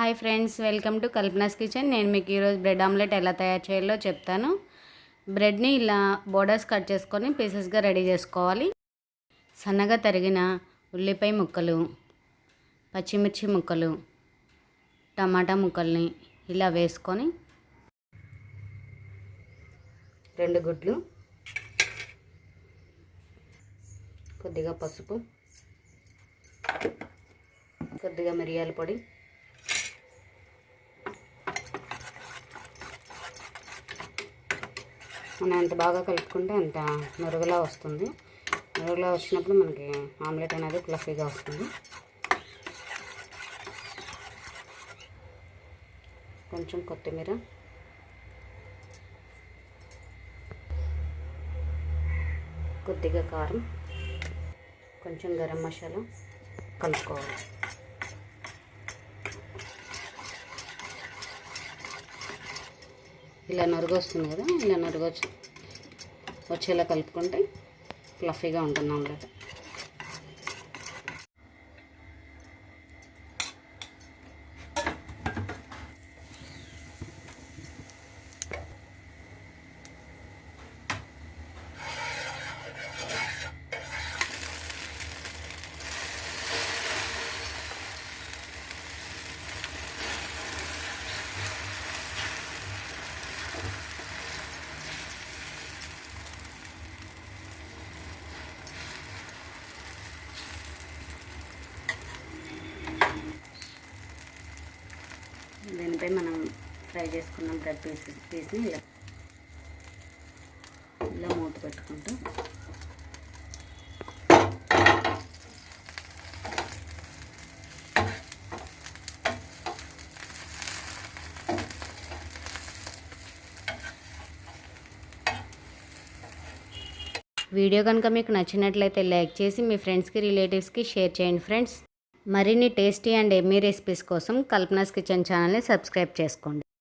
Hi friends welcome to Kalpana's kitchen. నేను మీకు ఈరోజు బ్రెడ్ ఆమ్లెట్ ఎలా తయారు చేయాలో చెప్తాను. బ్రెడ్ని ఇలా బోర్డర్స్ కట్ చేసుకొని పీసెస్గా రెడీ చేసుకోవాలి. సన్నగా తరిగిన ఉల్లిపాయ ముక్కలు పచ్చిమిర్చి ముక్కలు టమాటా ముక్కల్ని ఇలా వేసుకొని రెండు గుడ్లు కొద్దిగా పసుపు కొద్దిగా మిరియాల పొడి మనం ఎంత బాగా కలుపుకుంటే అంత మెరుగులా వస్తుంది. మురుగులా వచ్చినప్పుడు మనకి ఆమ్లెట్ అనేది ఫ్లఫీగా వస్తుంది. కొంచెం కొత్తిమీర. కొద్దిగా కారం. కొంచెం గరం మసాలా కలుపుకోవాలి. ఇలా నరుగు వస్తుంది కదా ఇలా నరుగు వచ్చి వచ్చేలా కలుపుకుంటే ఫ్లఫీగా ఉంటుంది ఆమ్లెట్ దీనిపై మనం ఫ్రై చేసుకున్న బ్రెడ్ పీస్ పీస్ని ఇలా ఇలా మూత పెట్టుకుంటూ. వీడియో కనుక మీకు నచ్చినట్లయితే లైక్ చేసి మీ ఫ్రెండ్స్కి రిలేటివ్స్కి షేర్ చేయండి ఫ్రెండ్స్. మరిన్ని టేస్టీ అండ్ ఎమ్మీ రెసిపీస్ కోసం కల్పనాస్ కిచెన్ ఛానల్ని సబ్స్క్రైబ్ చేసుకోండి.